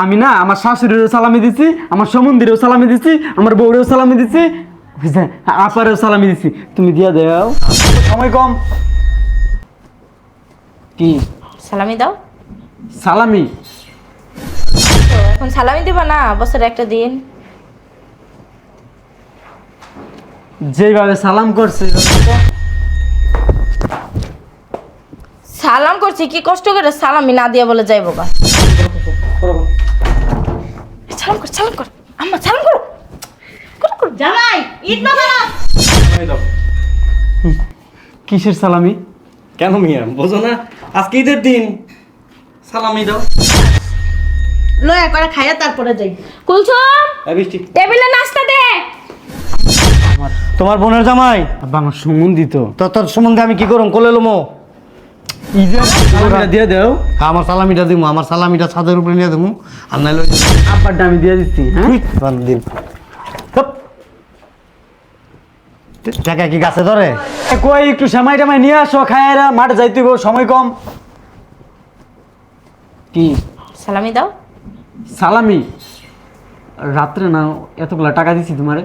আমি না আমার শাশুড়িরও সালামি দিছি আমার সমন্দিরেও সালামি দিছি আমার বউরেও সালামি দিছি আপারেও সালামি দিছি। তুমি দিয়া দাও। সময় কম। কি? সালামি দাও। সালামি? এখন সালামি দিবা না বছরে একটা দিন। যেভাবে সালাম করছে সালাম করছি কি কষ্ট করে সালামি না দিয়ে বলে যাইবো গা? সালাম কর সালাম কর। আম্মা সালাম করো। করো, করো। জামাই ঈদ মোবারক। কিসের সালামি? কেন মিয়া? বোঝো না। আজকে ঈদের দিন। সালামি দাও। লয়া করে খাইয়া তারপরে যাই। কুলসুম এই বৃষ্টি। টেবিলে নাস্তা দে। তোমার বোনের জামাই? আব্বা আমার সম্বন্ধিত তো তোর সম্বন্ধে আমি কি করুম? কোলে লোমো। দিয়ে দাও। আমার সালামিটা দিমু আমার সালামিটা ছাদের উপরে নিয়ে দেবো আর নাইলে আব্বারটা আমি দিয়ে দিচ্ছি হ্যাঁ? দিন। টাকা কি গাছে ধরে? কই একটু সেমাই টামাই নিয়ে আসো খায়ারা মাঠে যাইতে সময় কম। কি? সালামি দাও। সালামি? রাত্রে না এতগুলা টাকা দিছি তোমারে?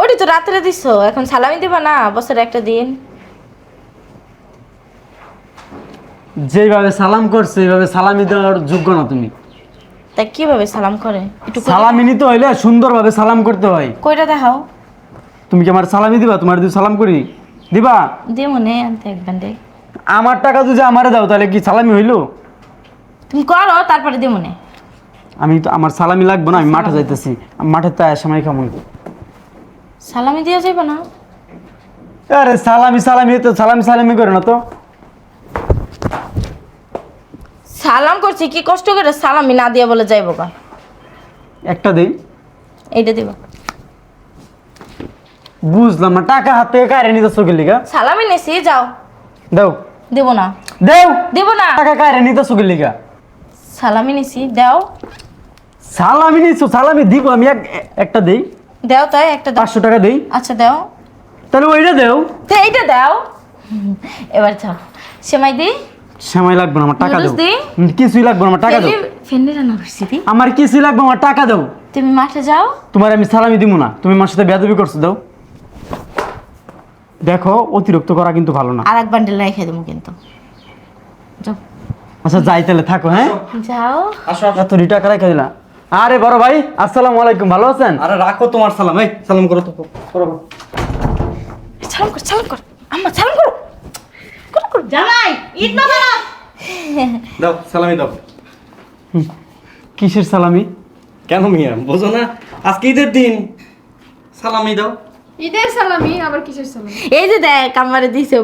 ওটি তো রাত্রে দিছো এখন সালামি দিবা না বছরে একটা দিন। যেভাবে সালাম করছে এইভাবে সালামি দেওয়ার যোগ্য না তুমি। তা কীভাবে সালাম করে? একটু কইরা- সালামি নিতে হইলে সুন্দরভাবে সালাম করতে হয়। কইটা দেখাও। তুমি কি আমার সালামি দিবা? তোমার যদি সালাম করি দিবা? দিয়ে মনে আনতে একবার দে আমার টাকা যদি আমারে দাও তাহলে কি সালামি হইল? তুমি করো তারপরে দিয়ে মনে আমি তো আমার সালামি লাগবে না আমি মাঠে যাইতেছি। আমি মাঠে তাই সময় কেমন সালামি দিয়ে যাইবা না। আরে সালামি সালামি তো সালামি সালামি করে না তো। সালাম করছি কি কষ্ট করে সালামি না দিয়ে বলে যাইবো গা। একটা দেই এইটা দিবা। বুঝলাম না টাকা হাত কারে নিতে চোখের লিগা? সালামি নেছি যাও। দাও। দেব না। দেও। দেব না। টাকা কারে নিতে চোখের লিগা? সালামি নিছি দাও। সালামি নিছো সালামি দিব আমি এক একটা দেই। দাও তাই একটা দাও। পাঁচশো টাকা দেই। আচ্ছা দাও। তাহলে ওইটা দেও। তো এইটা দাও। এবার যাও। সেমাই দি। সময় লাগবে না আমার টাকা দাও। কিছুই লাগবে না আমার টাকা দাও। ফেন্ডি রান্না করছি দি আমার কিছুই লাগবে আমার টাকা দাও। তুমি মাঠে যাও। তোমার আমি সালামি দিব না তুমি আমার সাথে বেয়াদবি করছ দাও। দেখো অতিরিক্ত করা কিন্তু ভালো না। আর এক বান্ডেল রেখে দেবো কিন্তু। যাও। আচ্ছা যাই তাহলে থাকো হ্যাঁ? যাও। আসো আসো। এত টাকা রেখে দিলা আরে বড় ভাই আসসালামু আলাইকুম ভালো আছেন? আরে রাখো তোমার সালাম এই সালাম করো তো। করো। সালাম কর সালাম কর। আম্মা সালাম করো। জামাই ঈদ মোবারক। দাও সালামি দাও। কিসের সালামি? কেন মিয়া? বোঝো না আজকে ঈদের দিন। সালামি দাও। ঈদের সালামি আবার কিসের সালামি? এই যে দেখ আমারে দিছে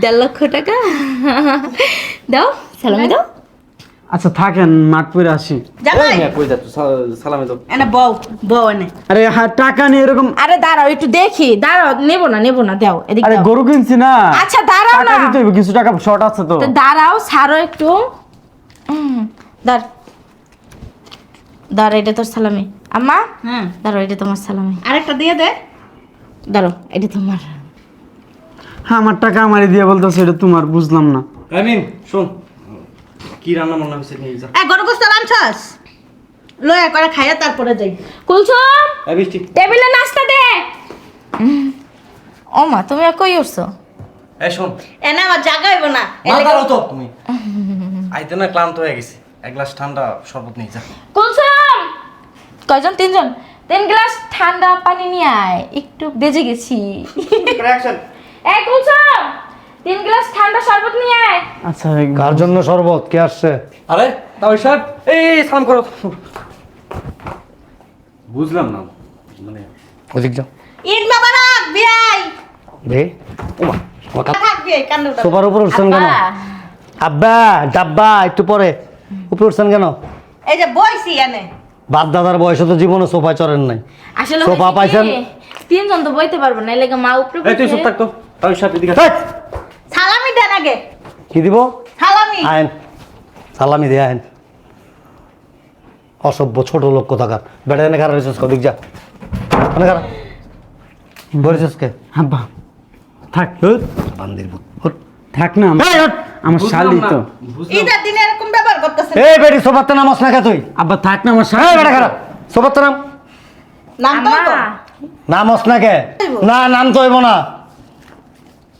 দেড় লক্ষ টাকা। দাও সালামি দাও। আচ্ছা থাকেন মাঠ পরে আসি। এই জামাই কই যাচ্ছ সা- দাও। এনে বউ বউ এনে। আরে হ্যাঁ টাকা নিয়ে এরকম আরে দাঁড়াও একটু দেখি। দাঁড়াও নেব না নেব না দাও এদিক আরে গরু কিনছি না। আচ্ছা দাঁড়াও টাকা না। দিতে কিছু টাকা শর্ট আছে তো। তো দাঁড়াও ছাড়ো একটু। দাঁড়। দাঁড়া এটা তোর সালামি। আম্মা? হ্যাঁ। দাঁড়াও এটা তোমার সালামি। আরেকটা দিয়ে দে। দাঁড়াও এটা তোমার। হ্যাঁ আমার টাকা আমারই দিয়ে বলতেছে এটা তোমার বুঝলাম না। আমিন শোন। কি রান্না বান্না হয়েছে নিয়ে যা। এ গরু গোস্ত লাঞ্ছস লয়া করে খাইয়া তারপরে যাই। কুলসুম! বৃষ্টি। টেবিলে নাস্তা দে! ও মা তুমি আর কই উঠছো? এই শোন। এনে আমার জায়গা হইব না। তুমি। আইতে না ক্লান্ত হয়ে গেছি। এক গ্লাস ঠান্ডা শরবত নিয়ে যা। কুলসুম! কয়জন? তিনজন? তিন গ্লাস ঠান্ডা পানি নিয়ে আয়। একটু বেজে গেছি। এই কুলসুম! তিন গ্লাস ঠান্ডা শরবত নিয়ে আয়। আচ্ছা কার জন্য শরবত? কে আসছে? আরে তাও সাহেব এই সালাম করো। বুঝলাম না মানে ওদিক যাও। ঈদ মোবারক বিয়াই রে ওমা ওকা থাকবি কান্ডটা সোফার উপর উঠছেন কেন? আব্বা, ডাব্বা একটু পরে। উপরে উঠছেন কেন? এই যে বইছি এনে। বাপ দাদার বয়সে তো জীবনে সোফায় চড়েন নাই। আসলে সোফা পাইছেন? তিনজন তো বইতে পারব না এলাকা মা উপরে এই তুই। চুপ থাকতো তাও সাহেব এদিকে আগে কি দিব? সালামি। আইন। সালামি দিয়ে আইন। অসভ্য ছোট লোক কোথাকার? বেটা এনে খারাপ হয়েছিস দিক যা। এনে খারাপ বলেছিস কে? আব্বা থাক। বান্দির ভূত। থাক না আমার- শালি তো। ঈদের দিনে এরকম ব্যবহার করতেছেন এই বেটি সোফাতে নামস না কে তুই? আব্বা থাক না আমার শাশুড়ি বেটা খারাপ সোফাতে নাম। নাম তো আম্মা নামস না কে? না নাম তো হইব না।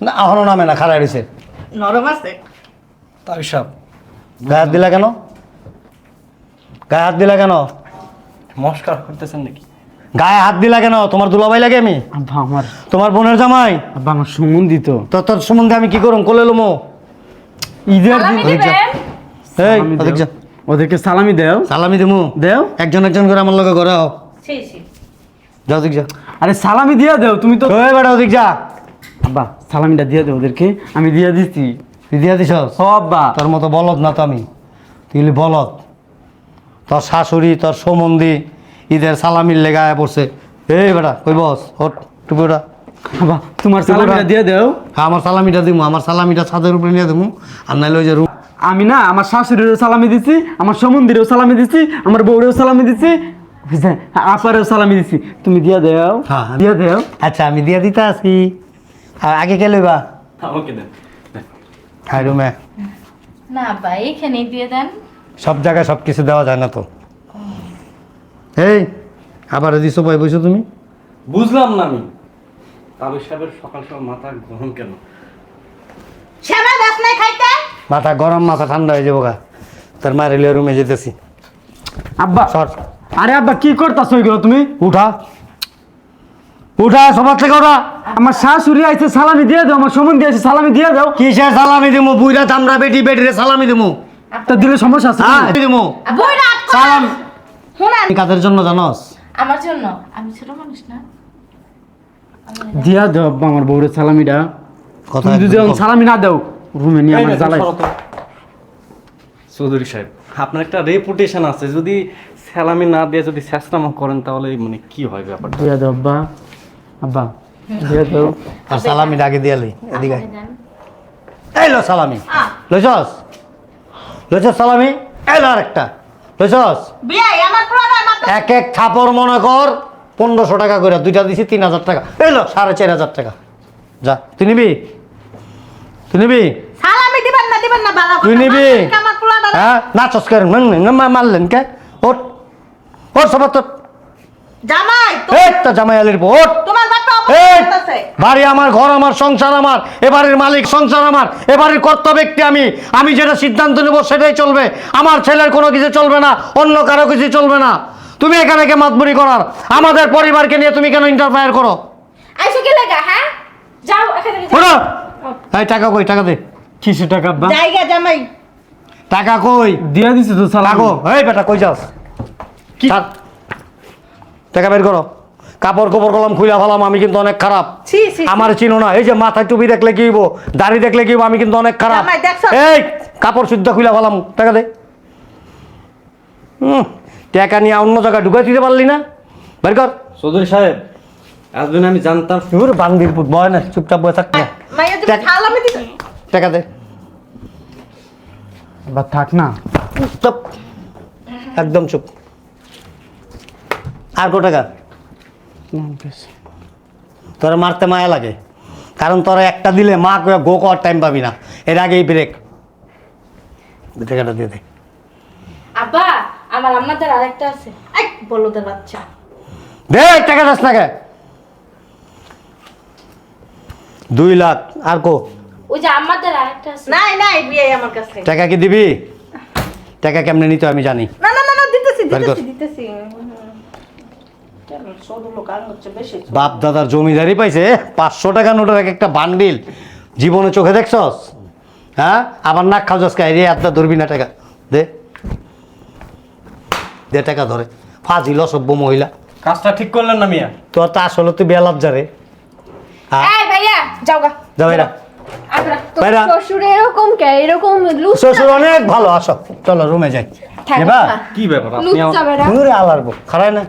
না এখনও নামে না খারাপ হয়েছে নরম আছে? তাই সব গায়ে হাত দিলা কেন? গায়ে হাত দিলা কেন? মস্কার করতেছেন নাকি? গায়ে হাত দিলা কেন? তোমার দুলাভাই লাগে আমি? আব্বা আমার তোমার বোনের জামাই? আব্বা আমার তো। তোর সম্বন্ধে আমি কি করুম? কোলে লুমো। ঈদের সালামি দিন দিবেন? এই সালামি ওদিক যা। ওদেরকে সালামি দেও। সালামি দিমু। দেও? একজন একজন করে আমার লগে ঘরে আও ছি ছি। যাও ওদিক যা। আরে সালামি দিয়া দেও তুমি তো ওই বেটা ওদিক যা। আব্বা সালামিটা দিয়ে দেও ওদেরকে। আমি দিয়ে দিচ্ছি তুই দিয়া দিছস? ও আব্বা। তোর মতো বলদ না তো আমি। তুই বলদ। তোর শাশুড়ি তোর সমন্ধি ঈদের সালামির লেগায় পড়ছে। এই বেটা কই বস? ওট টুপি ওটা আব্বা তোমার সালামিটা দিয়ে দেও। হ্যাঁ আমার সালামিটা দিমু আমার সালামিটা ছাদের উপরে নিয়ে দিমু। আর নাইলে ওই যে রুম আমি না আমার শাশুড়িরও সালামি দিছি আমার সমন্দিরেও সালামি দিছি আমার বউরেও সালামি দিছি। আপারেও সালামি দিছি। তুমি দিয়ে দেও। হ্যাঁ, দিয়ে দেও। আচ্ছা আমি দিয়ে দিতে আসি আগে কে লইবা? আমাকে দেন হাই রুমে। না ভাই এখানেই দিয়ে দেন। সব জায়গায় সব কিছু দেওয়া যায় না তো। এই আবার দিছো পাই বসো তুমি। বুঝলাম না আমি। তালু সাহেবের সকাল সকাল মাথা গরম কেন? শ্যামা দাস নাই খাইতে? মাথা গরম মাথা ঠান্ডা হয়ে যাব গা। তার মায়ের লিয়ে রুমে যেতেছি। আব্বা সর। আরে আব্বা কি করতাছো এগুলো তুমি? উঠা। উঠা সবার থেকে ওঠা। আমার শাশুড়ি আইছে সালামি দিয়ে দাও আমার সম্বন্ধে আছে সালামি দিয়ে দাও। কিসের সালামি দিমু? বুইরা তামরা বেটি বেটিরে সালামি দিমু? তা দিলে সমস্যা আছে। হ্যাঁ দিমু। বইরা সালাম। শুনেন। কাদের জন্য জানোস? আমার জন্য? আমি ছোট মানুষ না। দিয়া দাও আব্বা আমার বউরের সালামিটা। কথা যদি। সালামি না দাও রুমে নিয়ে আমার জ্বালাই। চৌধুরী সাহেব আপনার একটা রেপুটেশন আছে। যদি স্যালামি না দিয়ে যদি শেষনামা করেন তাহলে মানে কি হয় ব্যাপারটা? দিয়া দাও আব্বা দিয়া দাও আর সালামিটা আগে দিয়ালি এদিকে এই লো সালামি। লইছস? লইছস সালামি? এই লো আরেকটা। লইছস? এক এক থাপড় মনে কর পনেরোশো টাকা করে দুইটা দিছি তিন হাজার টাকা। এই লো সাড়ে চার হাজার টাকা। যা তুই নিবি? তুই নিবি? সালামি দিবেন না দিবেন না বালা তুই নিবি? হ্যাঁ নাচস করেন মারলেন কে? ওট ওট সবার তোর। জামাই তো- জামাই আলির পর তোমার বাচ্চা অপরাধ করতেছে। বাড়ি আমার ঘর আমার সংসার আমার এবারের মালিক সংসার আমার এবারের কর্তা ব্যক্তি আমি। আমি যেটা সিদ্ধান্ত নেব সেটাই চলবে। আমার ছেলের কোনো কিছু চলবে না অন্য কারও কিছু চলবে না। তুমি এখানে কে মাতবুরি করার? আমাদের পরিবারকে নিয়ে তুমি কেন ইন্টারফায়ার করো? আইসো কি লাগা হ্যাঁ? যাও এখান থেকে ওরা এই টাকা কই টাকা দে। কিসে টাকা আব্বা জায়গা জামাই। টাকা কই? দিয়া দিছি তো সালামি। লাগো। এই বেটা কই যাস? কি টাকা বের করো। কাপড় কোপড় কলম খুলে ফেলাম আমি কিন্তু অনেক খারাপ। ছি ছি আমার চিনো না এই যে মাথায় টুপি দেখলে কি হইব দাড়ি দেখলে কি হইব আমি কিন্তু অনেক খারাপ? এই কাপড় শুদ্ধ খুলে ফেলাম টাকা দে। হুম টাকা নিয়ে অন্য জায়গায় ঢুকাই দিতে পারলি না। বের কর। চৌধুরী সাহেব আসবেন আমি জানতাম তোর বান্দির পুত বয় না চুপচাপ বয়ে থাক না। টাকা- দে। আব্বা থাক না। চুপ। একদম চুপ। আর কো টাকা? তোরা মারতে মায়া লাগে। কারণ তোরা একটা দিলে মা কয়ে গো কর টাইম পাবি না। এর আগেই ব্রেক টাকাটা দিয়ে দে। আব্বা আমার আম্মাদের আরেকটা আছে। বলদের বাচ্চা। দে টাকা দাস না কে? দুই লাখ। আর কো? ওই যে আম্মাদের আরেকটা আছে। নাই নাই বিয়াই আমার কাছে টাকা কি দিবি? টাকা কেমনে নিতে আমি জানি। না না না না দিতেছি দিতেছি দিতেছি ছোট লোক আর হচ্ছে বেশি বাপ দাদার জমিদারি পাইছে পাঁচশো টাকা নোটের এক একটা বান্ডিল। জীবনে চোখে দেখছস? হ্যাঁ? আবার নাক খাও যাস রে আত্মা ধরবি না টাকা। দে। দে টাকা ধরে। ফাজিল অসভ্য মহিলা। কাজটা ঠিক করলেন না মিয়া? তোর তো আসলে তুই বেলাপ যারে হ্যাঁ? এই ভাইয়া যাও এরা তো শ্বশুর অনেক ভালো আসো। চলো রুমে যাই। কি ব্যাপার? আপনি আলারবো খারায় না।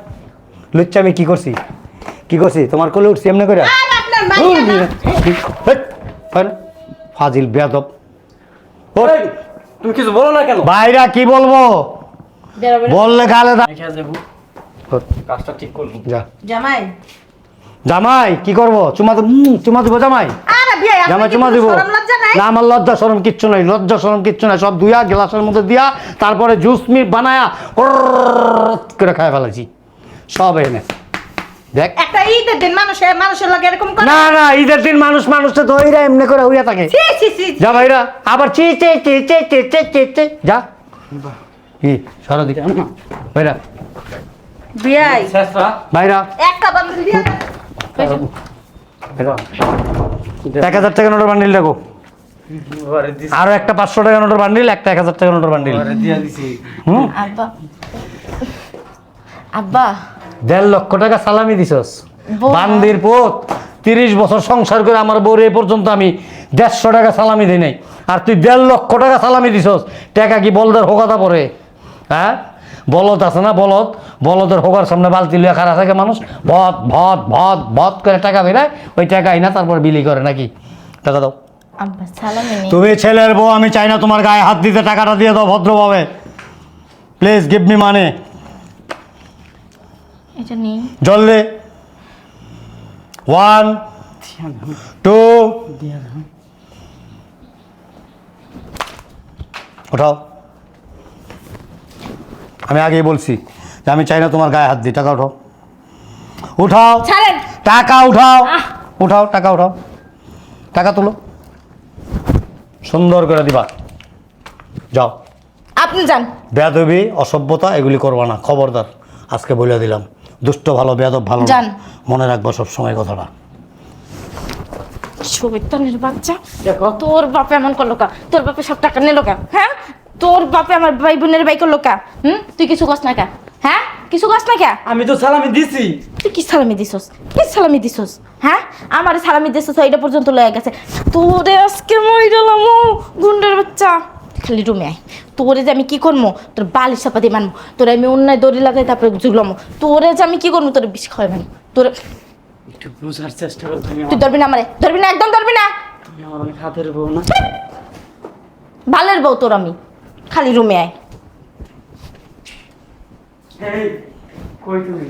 লুচ্চা আমি কি করছি? কি করছি? তোমার কোলে উঠছি এমনি করে ফাজিল বেদব তুমি কিছু বলো না কেন? ভাইরা কি বলব? বললে খালে কাজটা ঠিক করব। যা। জামাই। জামাই কি করব? চুমা চুমা দেবো জামাই? জামাই চুমা দিব। না আমার লজ্জা সরম কিচ্ছু নাই। লজ্জা সরম কিচ্ছু নাই। সব দুইয়া গ্লাসের মধ্যে দিয়া তারপরে জুস মি বানায়া করে খাই ফেলেছি সব এনে। দেখ। একটা ঈদের দিন মানুষের মানুষের লাগে এরকম করে? না না ঈদের দিন মানুষ মানুষটা তো ওইরা এমনি করে হইয়া থাকে। ছি ছি ছি যা ভাইরা আবার চি চে চে চে চে চে চে চে যা। কি? সরো দিকে। ভাইরা। বিয়াই। ভাইরা। একটা বান্ডেল দিয়ে। এক হাজার টাকা নোটের বান্ডিল দেখো। আরও একটা পাঁচশো টাকা নোটের বান্ডিল একটা এক হাজার টাকা নোটের বান্ডিল। দিয়া দিছি। হুম? আব্বা। দেড় লক্ষ টাকা সালামি দিছস। বান্দির পোত তিরিশ বছর সংসার করে আমার বউর এ পর্যন্ত আমি দেড়শো টাকা সালামি দিই নাই। আর তুই দেড় লক্ষ টাকা সালামি দিছস টাকা কি বলদের হোকাতা পরে? হ্যাঁ? বলদ আছে না বলদ? বলদের হোকার সামনে বালতি লিয়ে খারা থাকে মানুষ। ভত ভত ভত ভত করে টাকা বেরায় ওই টাকা আইনা তারপর বিলি করে নাকি? টাকা দাও। তুমি ছেলের বউ আমি চাই না তোমার গায়ে হাত দিতে টাকাটা দিয়ে দাও ভদ্রভাবে। প্লিজ গিভ মি মানে এটা নেই। জলদি ওয়ান টু ওঠাও। আমি আগেই বলছি যে আমি চাই না তোমার গায়ে হাত দিই টাকা উঠাও উঠাও টাকা উঠাও উঠাও টাকা উঠাও টাকা তুলো। সুন্দর করে দিবা। যাও। আপনি যান। বেয়াদবি অসভ্যতা এগুলি করবা না। খবরদার। আজকে বলে দিলাম। দুষ্ট ভালো বেয়াদব ভালো না। যান। মনে রাখব সব সময় কথাটা। শৈতানের বাচ্চা? তোর বাপে এমন করল কা? তোর বাপে সব টাকা নিল কা? হ্যাঁ? তোর বাপে আমার ভাই বোনের ভাই করল কা? হুম? তুই কিছু কস না কা? হ্যাঁ? কিছু কস না কা? আমি তো সালামি দিছি। তুই কি সালামি দিছস? কি সালামি দিছস? হ্যাঁ? আমার সালামি দিছস এটা পর্যন্ত লয়ে গেছে। তোরে আজকে মই গেলাম গুন্ডের বাচ্চা। খালি রুমে আয়। তোরে যে আমি কি করব তোর বালিশ চাপাতি মানবো তোরে আমি অন্যায় দড়ি লাগাই তারপরে জুগলাম তোরে যে আমি কি করব তোরে বিষ খাওয়াই মানবো তোরে একটু বোঝার চেষ্টা করো তুমি তুই ধরবি না আমারে। ধরবি না একদম ধরবি না। তুমি আমার অনেক হাতের বউ না? ভালের বউ তোর আমি। খালি রুমে আয়। কই তুমি?